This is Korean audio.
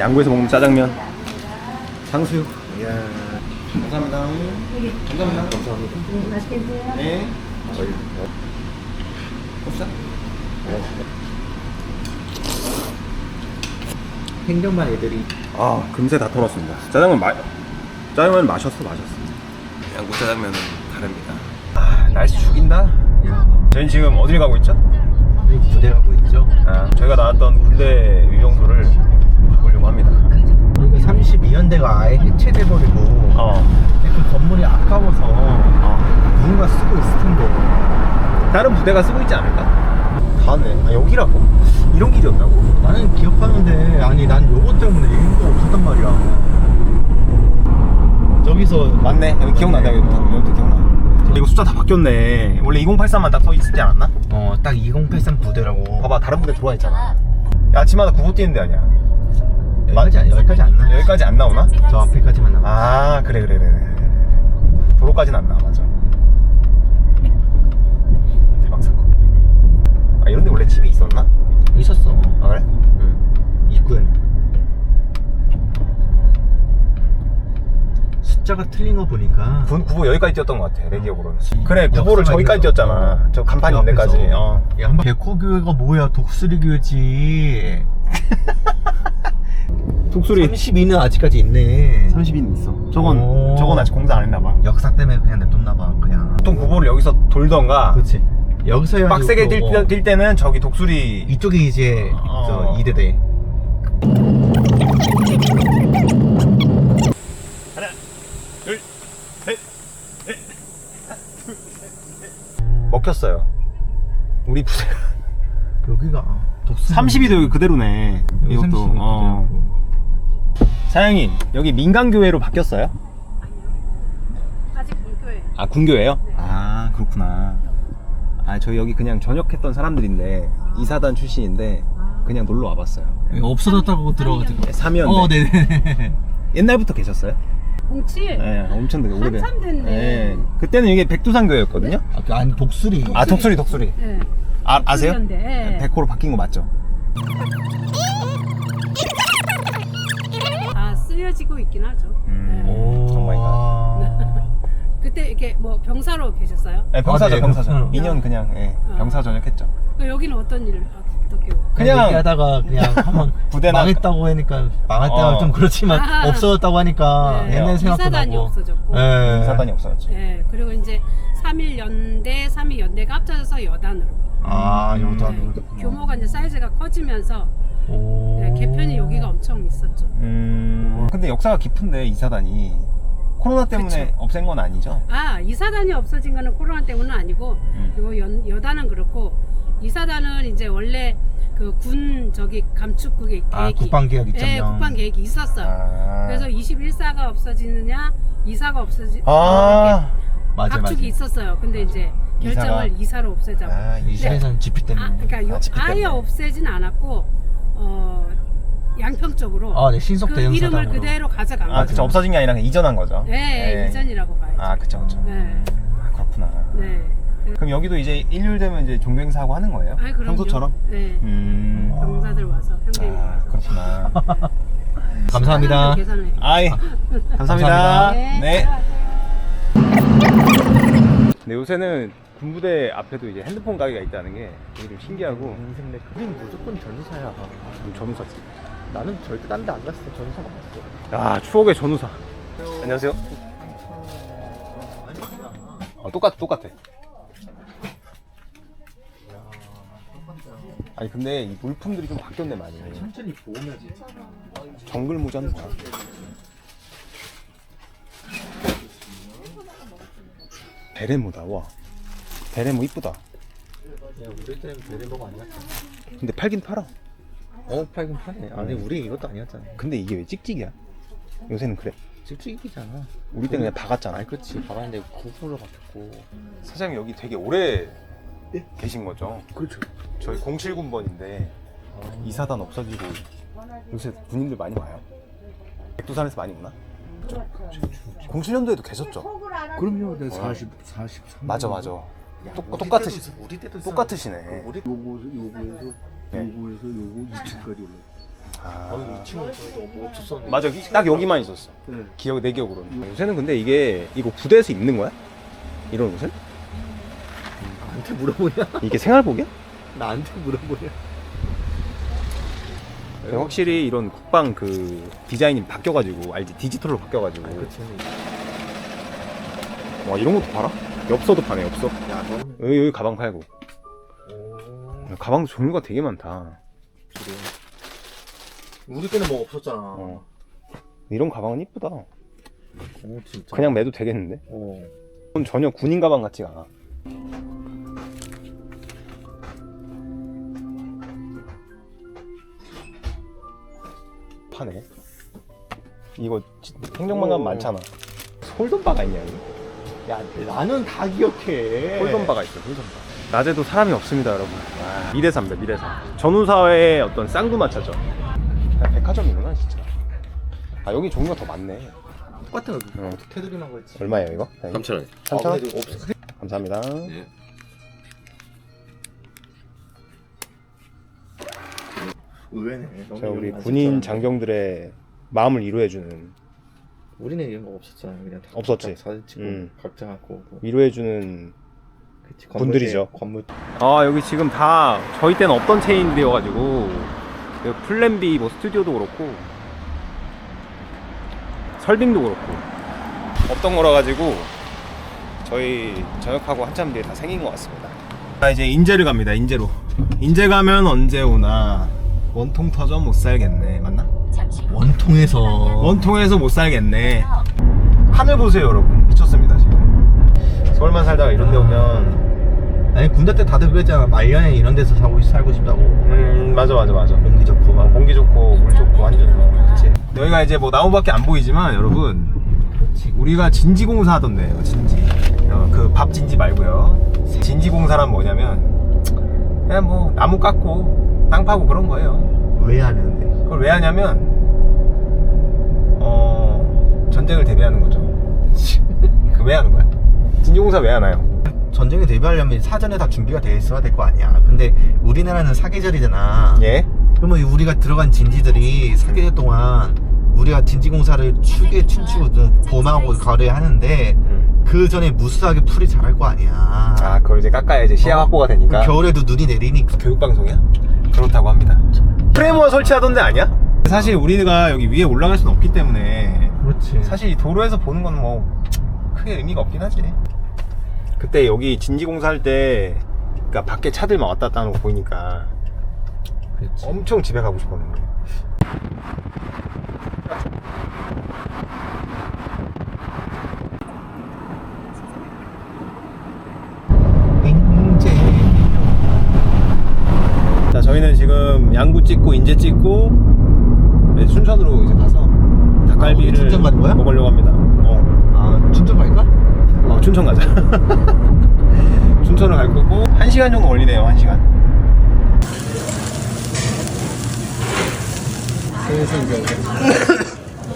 양구에서 먹는 짜장면. 탕수육. 이야. 감사합니다. 감사합니다. 감사합니다. 맛있게 드세요. 네. 뭐? 봅시다. 행정반 애들이 아 금세 다 털었습니다. 짜장면 마 짜장면 마셨어 마셨어. 양구 짜장면은 다릅니다. 아 날씨 죽인다. 저희 지금 어딜 가고 있죠? 부대 가고 있죠. 아, 저희가 나왔던 군대 유명소를 가보려고 합니다. 여기가 32연대가 아예 해체돼 버리고 어. 그 건물이 아까워서 어. 누군가 쓰고 있을 텐데 다른 부대가 쓰고 있지 않을까? 다네. 아, 여기라고? 이런 길이었다고? 나는 기억하는데 아니 난 요거 때문에 이유가 없었단 말이야. 저기서 맞네. 여기 기억난다. 여기부터, 여기부터 기억나. 이거 숫자 다 바뀌었네. 원래 2083만 딱 서 있지 않았나? 어 딱 2083 부대라고. 봐봐, 다른 부대 들어와 있잖아. 야, 아침마다 구호 뛰는 데 아니야. 여기까지 안- 여기까지 안 나. 여기까지 안 나오나? 저 앞에까지만 나와. 아, 그래, 그래, 그래. 그래. 도로까지는 안 나와, 맞아. 대박 사건. 아, 이런 데 원래 집이 있었나? 있었어. 아, 그래? 응. 입구에는. 숫자가 틀린 거 보니까 군, 구보 여기까지 뛰었던 것 같아, 내 기억으로는. 그래, 구보를 저기까지. 뛰었잖아. 저 간판 있는 데까지. 어. 야, 한번 백호교회가 뭐야? 독수리 교회지. 독수리 32는 아직까지 있네. 30인 있어. 저건, 오. 저건 아직 공사 안 했나 봐. 역사 때문에 그냥 냅뒀나 봐. 그냥. 보통 구보를 여기서 돌던가, 그렇지. 여기서 해가지고 빡세게 뛸, 또, 때- 어, 뛸 때는 저기 독수리. 이쪽에 이제 어. 저 이대대. 하나, 둘, 셋, 넷, 먹혔어요. 우리 부대. 여기가 독수리. 32도 여기 그대로네. 이것도. 32 어. 사장님, 여기 민간교회로 바뀌었어요? 아직 본교회. 아, 군교회요? 아, 그렇구나. 아, 저희 여기 그냥 전역했던 사람들인데, 이사단 출신인데, 그냥 놀러 와봤어요. 없어졌다고 들어가지고. 3연. 어, 네네. 옛날부터 계셨어요? 07. 네, 엄청 되게 오래된. 한참 됐네. 네. 그때는 이게 백두산교회였거든요? 아, 그 아니 독수리. 아, 독수리, 독수리. 네. 아, 아세요? 백호로 바뀐 거 맞죠? 쓰여지고 있긴 하죠. 음. 네. 오. 정말인가? 그때 이렇게 뭐 병사로 계셨어요? 네, 병사죠, 아, 네, 병사죠. 병사. 2년 그냥 예, 아. 병사 전역했죠. 그 여기는 어떤 일을 어떻게? 그냥- 그냥 얘기하다가 그냥 한번 부대나- 망했다고 하니까 망할 때가 어. 좀 그렇지만 아. 없어졌다고 하니까 네. 옛날 생각도 이사단이 나고. 없어졌고. 예. 이사단이 없어졌죠. 네. 그리고 이제 3일 연대, 3일 연대가 합쳐져서 여단으로. 아, 음. 여기도 네. 규모가 이제 사이즈가 커지면서 오. 네, 개편이 여기가 엄청 있었죠. 음. 근데 역사가 깊은데 이사단이 코로나 때문에 그쵸. 없앤 건 아니죠? 아 이사단이 없어진 거는 코로나 때문은 아니고 음. 그리고 연, 여단은 그렇고 이사단은 이제 원래 그 군 저기 감축국의 아, 계획이 국방계획 예, 있잖아요. 국방 계획이 있었어요. 아. 그래서 21사가 없어지느냐 이사가 없어지 아. 맞아, 맞아. 각축이 있었어요. 근데 이제 결정을 이사가? 이사로 없애자고. 아, 이 이사. 시에서는 지피 때문에. 아, 그러니까 요, 아, 때문에. 없애진 않았고 어, 양평적으로 아, 네, 신속 그 대형 이름을 사단으로. 그대로 가져간 아, 거죠. 그쵸. 없어진 게 아니라 그냥 이전한 거죠. 네, 이전이라고 봐야죠. 아, 그쵸, 그쵸. 네, 아, 그렇구나. 네. 그럼 여기도 이제 일요일 되면 이제 종교행사 하고 하는 거예요? 아, 그럼요. 평소처럼? 네. 음. 병사들 와서 형제님 아, 와서. 그렇구나. 감사합니다. 계산을 아이, 감사합니다. 감사합니다. 네. 근데 요새는 군부대 앞에도 이제 핸드폰 가게가 있다는 게 되게 좀 신기하고 우린 무조건 전사야. 좀 전우사지. 나는 절대 딴 데 안 갔어. 전사만 갔어. 야 추억의 전우사. 안녕하세요. 어, 똑같 똑같아. 아니 근데 이 물품들이 좀 바뀌었네 많이. 천천히 보면지. 정글 모자는 뭐야? 베레모다 와. 베레모 이쁘다. 야, 우리 때는 베레모가 아니었잖아. 근데 팔긴 팔아. 어, 팔긴 파네. 아니, 음. 우리 이것도 아니었잖아. 근데 이게 왜 찍찍이야? 요새는 그래. 집주이기잖아. 우리 때는 그냥 박았잖아. 아니, 그렇지. 박았는데 구부로 바뀌었고. 사장님 여기 되게 오래 계신 거죠? 그렇죠. 저희 07군번인데 이사단 없어지고 요새 군인들 많이 와요. 백두산에서 많이 오나? 07년도에도 계셨죠? 그럼요. 내가 40, 43. 맞아 맞아. 똑, 우리 똑같으시 때도 있어, 우리 때도 있어. 똑같으시네. 우리 요거 요거에서 네. 요거에서 요거 2층까지 올라. 아, 이 친구 뭐 없었었는데. 맞아 딱 여기만 있었어 네. 기억 내 기억으로는 요새는 근데 이게 이거 부대에서 입는 거야? 이런 옷을? 나한테 물어보냐? 이게 생활복이야? 나한테 물어보냐? 확실히 이런 국방 그 디자인이 바뀌어가지고 알지 디지털로 바뀌어가지고 그치. 와 이런 것도 팔아? 엽서도 파네 엽서 야, 너는. 여기, 여기 가방 팔고 오, 가방 종류가 되게 많다 그래. 우리 때는 뭐 없었잖아. 어. 이런 가방은 이쁘다 오, 진짜. 그냥 매도 되겠는데? 어. 이건 전혀 군인 가방 같지가 않아 파네 이거 지- 가면 오. 많잖아 홀덤바가 있냐 여기? 야, 나는 다 기억해. 홀덤바가 있어 홀덤바 낮에도 사람이 없습니다 여러분 와, 미래사입니다 미래사 전후사회의 어떤 쌍두마차죠 그냥 백화점이구나 진짜 아 여기 종류가 더 많네 똑같은 거. 응. 테두리만 그랬지. 얼마예요 이거? 3,000원. 3,000원? 아. 감사합니다 예. 의외네. 자 우리 군인 장병들의 마음을 이루어주는 우리는 이런 거 없었잖아. 그냥 다 없었지. 각자 사진 찍고 음. 각자 갖고 오고. 위로해주는 그치, 분들이죠. 건물 아 여기 지금 다 저희 때는 없던 체인들이어가지고 그 플랜 B 뭐 스튜디오도 그렇고 설빙도 그렇고 없던 거라 가지고 저희 전역하고 한참 뒤에 다 생긴 것 같습니다. 자 이제 인제를 갑니다. 인제로. 인제 가면 언제 오나 원통 터져 못 살겠네 맞나? 원통에서 원통에서 못 살겠네. 하늘 보세요 여러분 미쳤습니다 지금. 서울만 살다가 이런 데 오면 아니 군대 때 다들 그랬잖아. 말년에 이런 데서 살고 살고 싶다고. 음 맞아 맞아 맞아. 공기 좋고 막 공기 좋고 물 좋고 완전 그치 여기가 이제 뭐 나무밖에 안 보이지만 여러분 우리가 진지 공사 하던데요 진지 어, 그밥 진지 말고요 진지 공사란 뭐냐면 그냥 뭐 나무 깎고 땅 파고 그런 거예요 왜 하는데? 그걸 왜 하냐면 어 전쟁을 대비하는 거죠 그 왜 하는 거야 진지공사 왜 하나요 전쟁에 대비하려면 사전에 다 준비가 돼 있어야 될 거 아니야. 근데 우리나라는 사계절이잖아. 예 그러면 우리가 들어간 진지들이 사계절 동안 우리가 진지 공사를 축에 춤추고 봄하고 가을에 하는데 그 전에 무수하게 풀이 자랄 거 아니야. 아 그걸 이제 깎아야 이제 시야 어? 확보가 되니까 겨울에도 눈이 내리니까. 교육 방송이야? 그렇다고 합니다. 프레임워 설치하던 데 아니야? 사실 우리가 여기 위에 올라갈 수는 없기 때문에 그렇지. 사실 이 도로에서 보는 건 뭐 크게 의미가 없긴 하지. 그때 여기 진지 공사할 때 그러니까 밖에 차들만 왔다 갔다 하는 거 보이니까 그렇지. 엄청 집에 가고 싶었는데. 인제 자 저희는 지금 양구 찍고 인제 찍고 이제 순천으로 이제 가서 닭갈비를 춘천 가는 거야? 먹으려고 합니다. 어. 아 춘천 갈까? 어, 춘천 가자. 춘천을 갈 거고, 한 시간 정도 걸리네요, 한 시간. 그래서 이제